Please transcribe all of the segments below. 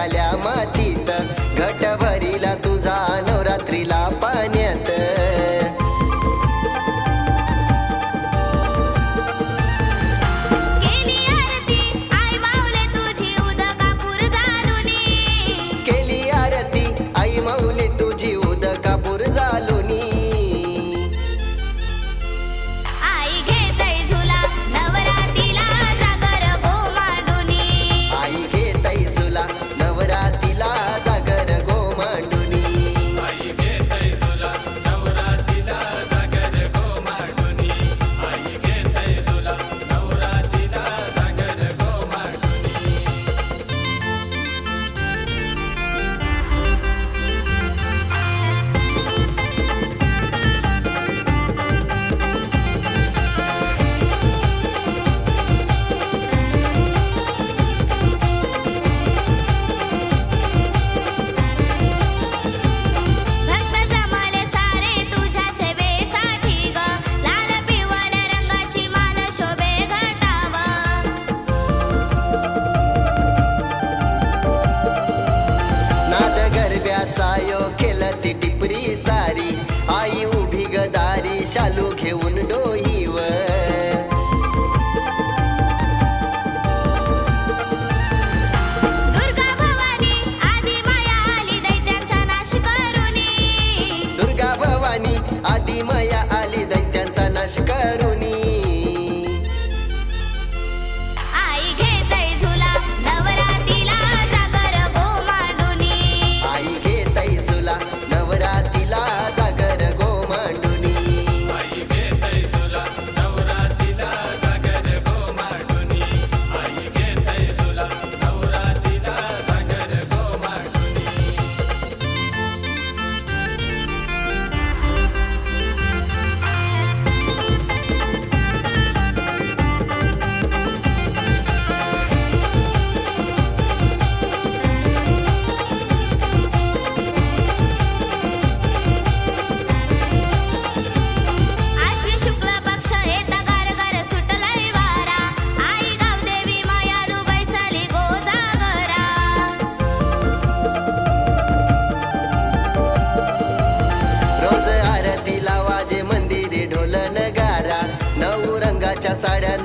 കലാമാറ്റി माया आली दैत्यांचा नाश करून.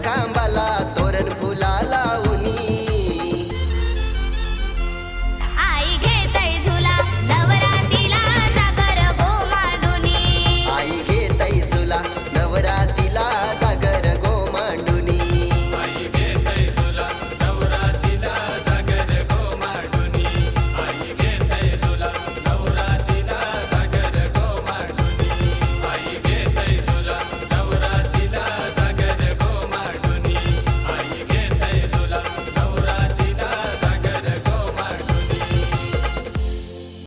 cambia.